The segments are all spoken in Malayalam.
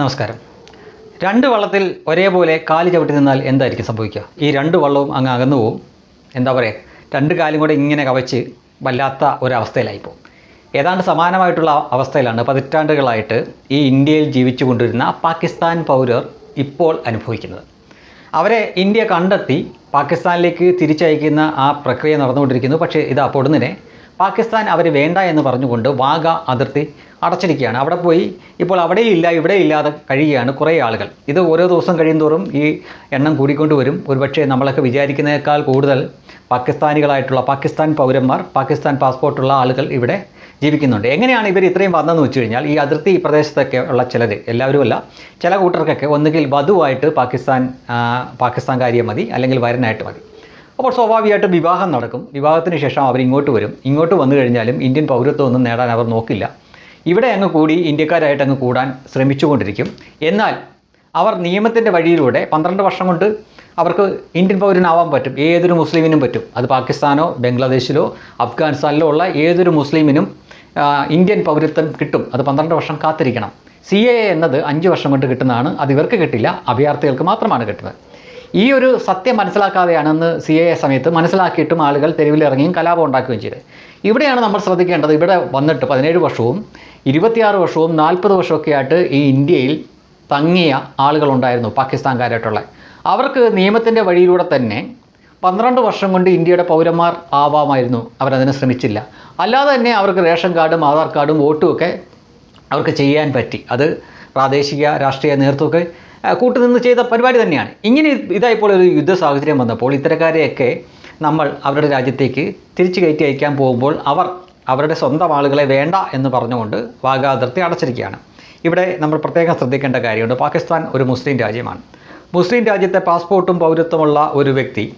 നമസ്കാരം. രണ്ട് വള്ളത്തിൽ ഒരേപോലെ കാൽ ചവിട്ടി നിന്നാൽ എന്തായിരിക്കും സംഭവിക്കുക? ഈ രണ്ട് വള്ളവും അങ്ങ് അകന്നു പോവും. എന്താ പറയുക രണ്ട് കാലും കൂടെ ഇങ്ങനെ കവച്ച് വല്ലാത്ത ഒരവസ്ഥയിലായി പോകും ഏതാണ്ട് സമാനമായിട്ടുള്ള അവസ്ഥയിലാണ് പതിറ്റാണ്ടുകളായിട്ട് ഈ ഇന്ത്യയിൽ ജീവിച്ചു കൊണ്ടിരുന്ന പാകിസ്ഥാൻ പൗരർ ഇപ്പോൾ അനുഭവിക്കുന്നത്. അവരെ ഇന്ത്യ കണ്ടെത്തി പാകിസ്ഥാനിലേക്ക് തിരിച്ചയക്കുന്ന ആ പ്രക്രിയ നടന്നുകൊണ്ടിരിക്കുന്നു. പക്ഷേ ഇത് അപ്പോൾ ഉടനെ പാകിസ്ഥാൻ അവർ വേണ്ട എന്ന് പറഞ്ഞുകൊണ്ട് വാഗ അതിർത്തി അടച്ചിരിക്കുകയാണ്. അവിടെ പോയി ഇപ്പോൾ അവിടെയും ഇല്ല ഇവിടെ ഇല്ലാതെ കഴിയുകയാണ് കുറേ ആളുകൾ. ഇത് ഓരോ ദിവസം കഴിയുന്തോറും ഈ എണ്ണം കൂടിക്കൊണ്ട് വരും. ഒരുപക്ഷെ നമ്മളൊക്കെ വിചാരിക്കുന്നതിനേക്കാൾ കൂടുതൽ പാകിസ്ഥാനികളായിട്ടുള്ള പാകിസ്ഥാൻ പൗരന്മാർ പാകിസ്ഥാൻ പാസ്പോർട്ടുള്ള ആളുകൾ ഇവിടെ ജീവിക്കുന്നുണ്ട്. എങ്ങനെയാണ് ഇവർ ഇത്രയും വന്നതെന്ന് വെച്ച് കഴിഞ്ഞാൽ ഈ അതിർത്തി ഈ പ്രദേശത്തൊക്കെ ഉള്ള ചിലർ എല്ലാവരും അല്ല ചില കൂട്ടർക്കൊക്കെ ഒന്നുകിൽ വധുവായിട്ട് പാകിസ്ഥാൻ പാകിസ്ഥാൻ പാകിസ്ഥാൻകാരിയെ മതി അല്ലെങ്കിൽ വരനായിട്ട് മതി. അപ്പോൾ സ്വാഭാവികമായിട്ടും വിവാഹം നടക്കും. വിവാഹത്തിന് ശേഷം അവർ ഇങ്ങോട്ട് വരും. ഇങ്ങോട്ട് വന്നു കഴിഞ്ഞാലും ഇന്ത്യൻ പൗരത്വം ഒന്നും നേടാൻ അവർ നോക്കില്ല. ഇവിടെ അങ്ങ് കൂടി ഇന്ത്യക്കാരായിട്ട് അങ്ങ് കൂടാൻ ശ്രമിച്ചുകൊണ്ടിരിക്കും. എന്നാൽ അവർ നിയമത്തിന്റെ വഴിയിലൂടെ പന്ത്രണ്ട് വർഷം കൊണ്ട് അവർക്ക് ഇന്ത്യൻ പൗരനാവാൻ പറ്റും. ഏതൊരു മുസ്ലിമിനും പറ്റും. അത് പാകിസ്ഥാനോ ബംഗ്ലാദേശിലോ അഫ്ഗാനിസ്ഥാനിലോ ഉള്ള ഏതൊരു മുസ്ലിമിനും ഇന്ത്യൻ പൗരത്വം കിട്ടും. അത് പന്ത്രണ്ട് വർഷം കാത്തിരിക്കണം. സി എ എന്നത് അഞ്ച് വർഷം കൊണ്ട് കിട്ടുന്നതാണ്. അത് ഇവർക്ക് കിട്ടില്ല. അഭയാർത്ഥികൾക്ക് മാത്രമാണ് കിട്ടുന്നത്. ഈ ഒരു സത്യം മനസ്സിലാക്കാതെയാണ് അന്ന് സി എ സമയത്ത് മനസ്സിലാക്കിയിട്ടും ആളുകൾ തെരുവിലിറങ്ങിയും കലാപം ഉണ്ടാക്കുകയും ചെയ്തത്. ഇവിടെയാണ് നമ്മൾ ശ്രദ്ധിക്കേണ്ടത്. ഇവിടെ വന്നിട്ട് പതിനേഴ് വർഷവും ഇരുപത്തിയാറ് വർഷവും നാൽപ്പത് വർഷമൊക്കെ ആയിട്ട് ഈ ഇന്ത്യയിൽ തങ്ങിയ ആളുകളുണ്ടായിരുന്നു പാകിസ്ഥാൻകാരായിട്ടുള്ള. അവർക്ക് നിയമത്തിന്റെ വഴിയിലൂടെ തന്നെ പന്ത്രണ്ട് വർഷം കൊണ്ട് ഇന്ത്യയുടെ പൗരന്മാർ ആവാമായിരുന്നു. അവരതിന് ശ്രമിച്ചില്ല. അല്ലാതെ തന്നെ അവർക്ക് റേഷൻ കാർഡും ആധാർ കാർഡും വോട്ടും ഒക്കെ അവർക്ക് ചെയ്യാൻ പറ്റി. അത് പ്രാദേശിക രാഷ്ട്രീയ നേതൃത്വമൊക്കെ കൂട്ടുനിന്ന് ചെയ്ത പരിപാടി തന്നെയാണ്. ഇങ്ങനെ ഇതായിപ്പോൾ ഒരു യുദ്ധ സാഹചര്യം വന്നപ്പോൾ ഇത്തരക്കാരെയൊക്കെ നമ്മൾ അവരുടെ രാജ്യത്തേക്ക് തിരിച്ചു കയറ്റി അയക്കാൻ പോകുമ്പോൾ അവർ അവരുടെ സ്വന്തം ആളുകളെ വേണ്ട എന്ന് പറഞ്ഞുകൊണ്ട് വാഗാതിർത്തി അടച്ചിരിക്കുകയാണ്. ഇവിടെ നമ്മൾ പ്രത്യേകം ശ്രദ്ധിക്കേണ്ട കാര്യമുണ്ട്. പാകിസ്ഥാൻ ഒരു മുസ്ലിം രാജ്യമാണ്. മുസ്ലിം രാജ്യത്തെ പാസ്പോർട്ടും പൗരത്വമുള്ള ഒരു വ്യക്തി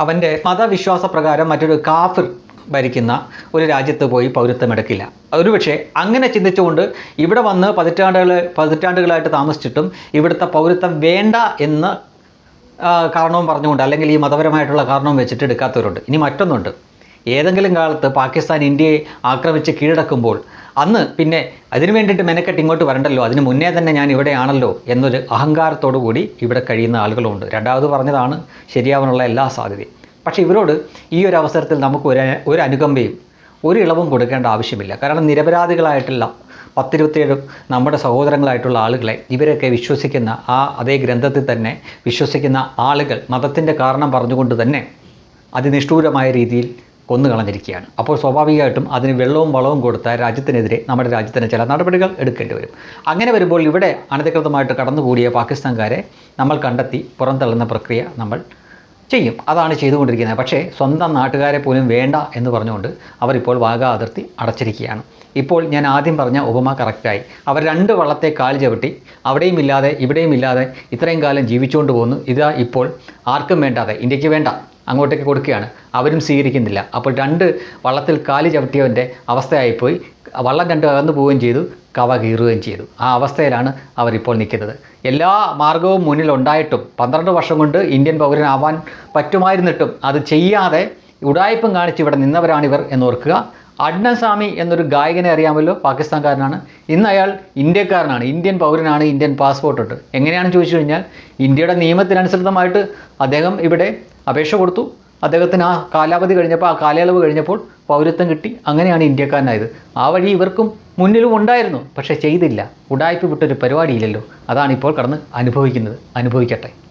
അവന്റെ മതവിശ്വാസ പ്രകാരം മറ്റൊരു കാഫിർ ഭരിക്കുന്ന ഒരു രാജ്യത്ത് പോയി പൗരത്വം എടുക്കില്ല ഒരുപക്ഷെ അങ്ങനെ ചിന്തിച്ചുകൊണ്ട് ഇവിടെ വന്ന് പതിറ്റാണ്ടുകൾ പതിറ്റാണ്ടുകളായിട്ട് താമസിച്ചിട്ടും ഇവിടുത്തെ പൗരത്വം വേണ്ട എന്ന് കാരണവും പറഞ്ഞുകൊണ്ട് അല്ലെങ്കിൽ ഈ മതപരമായിട്ടുള്ള കാരണവും വെച്ചിട്ട് എടുക്കാത്തവരുണ്ട്. ഇനി മറ്റൊന്നുണ്ട്. ഏതെങ്കിലും കാലത്ത് പാകിസ്ഥാൻ ഇന്ത്യയെ ആക്രമിച്ച് കീഴടക്കുമ്പോൾ അന്ന് പിന്നെ അതിനു വേണ്ടിയിട്ട് മെനക്കെട്ട് ഇങ്ങോട്ട് വരണ്ടല്ലോ? അതിന് മുന്നേ തന്നെ ഞാൻ ഇവിടെയാണല്ലോ എന്നൊരു അഹങ്കാരത്തോടു കൂടി ഇവിടെ കഴിയുന്ന ആളുകളുണ്ട്. രണ്ടാമത് പറഞ്ഞതാണ് ശരിയാവാനുള്ള എല്ലാ സാധ്യതയും. പക്ഷേ ഇവരോട് ഈ ഒരു അവസരത്തിൽ നമുക്ക് ഒരു ഒരു അനുകമ്പയും ഒരു ഇളവും കൊടുക്കേണ്ട ആവശ്യമില്ല. കാരണം നിരപരാധികളായിട്ടുള്ള പത്തിരുപത്തിയേഴും നമ്മുടെ സഹോദരങ്ങളായിട്ടുള്ള ആളുകളെ ഇവരൊക്കെ വിശ്വസിക്കുന്ന ആ അതേ ഗ്രന്ഥത്തിൽ തന്നെ വിശ്വസിക്കുന്ന ആളുകൾ മതത്തിന്റെ കാരണം പറഞ്ഞുകൊണ്ട് തന്നെ അതിനിഷ്ഠൂരമായ രീതിയിൽ കൊന്നു കളഞ്ഞിരിക്കുകയാണ് അപ്പോൾ സ്വാഭാവികമായിട്ടും അതിന് വെള്ളവും വളവും കൊടുത്ത രാജ്യത്തിനെതിരെ നമ്മുടെ രാജ്യത്തിന് ചില നടപടികൾ എടുക്കേണ്ടി വരും. അങ്ങനെ വരുമ്പോൾ ഇവിടെ അനധികൃതമായിട്ട് കടന്നുകൂടിയ പാകിസ്ഥാൻകാരെ നമ്മൾ കണ്ടെത്തി പുറന്തള്ളുന്ന പ്രക്രിയ നമ്മൾ ചെയ്യും. അതാണ് ചെയ്തുകൊണ്ടിരിക്കുന്നത്. പക്ഷേ സ്വന്തം നാട്ടുകാരെ പോലും വേണ്ട എന്ന് പറഞ്ഞുകൊണ്ട് അവരിപ്പോൾ വാഗ അതിർത്തി അടച്ചിരിക്കുകയാണ്. ഇപ്പോൾ ഞാൻ ആദ്യം പറഞ്ഞ ഉപമ കറക്റ്റായി. അവർ രണ്ട് വള്ളത്തെ കാൽ ചവിട്ടി അവിടെയും ഇല്ലാതെ ഇവിടെയും ഇല്ലാതെ ഇത്രയും കാലം ജീവിച്ചുകൊണ്ട് പോകുന്നു ഇതാ ഇപ്പോൾ ആർക്കും വേണ്ടാതെ ഇന്ത്യയ്ക്ക് വേണ്ട അങ്ങോട്ടേക്ക് കൊടുക്കുകയാണ്. അവരും സ്വീകരിക്കുന്നില്ല. അപ്പോൾ രണ്ട് വള്ളത്തിൽ കാലി ചവിട്ടിയവന്റെ അവസ്ഥയായിപ്പോയി. വള്ളം രണ്ട് അകന്നു പോവുകയും ചെയ്തു കവ കീറുകയും ചെയ്തു. ആ അവസ്ഥയിലാണ് അവരിപ്പോൾ നിൽക്കുന്നത്. എല്ലാ മാർഗവും മുന്നിലുണ്ടായിട്ടും പന്ത്രണ്ട് വർഷം കൊണ്ട് ഇന്ത്യൻ പൗരനാവാൻ പറ്റുമായിരുന്നിട്ടും അത് ചെയ്യാതെ ഉടായ്പം കാണിച്ച് ഇവിടെ നിന്നവരാണിവർ എന്നോർക്കുക അഡ്നൻ സ്വാമി എന്നൊരു ഗായകനെ അറിയാമല്ലോ പാകിസ്ഥാൻകാരനാണ്. ഇന്ന് അയാൾ ഇന്ത്യക്കാരനാണ് ഇന്ത്യൻ പൗരനാണ് ഇന്ത്യൻ പാസ്പോർട്ട് ഉണ്ട്. എങ്ങനെയാണെന്ന് ചോദിച്ചു കഴിഞ്ഞാൽ ഇന്ത്യയുടെ നിയമത്തിനനുസൃതമായിട്ട് അദ്ദേഹം ഇവിടെ അപേക്ഷ കൊടുത്തു. അദ്ദേഹത്തിന് ആ കാലാവധി കഴിഞ്ഞപ്പോൾ ആ കാലയളവ് കഴിഞ്ഞപ്പോൾ പൗരത്വം കിട്ടി. അങ്ങനെയാണ് ഇന്ത്യക്കാരനായത്. ആ വഴി ഇവർക്കും മുന്നിലും ഉണ്ടായിരുന്നു. പക്ഷേ ചെയ്തില്ല. ഉടായ്പ വിട്ടൊരു പരിപാടിയില്ലല്ലോ. അതാണ് ഇപ്പോൾ കടന്ന് അനുഭവിക്കുന്നത്. അനുഭവിക്കട്ടെ.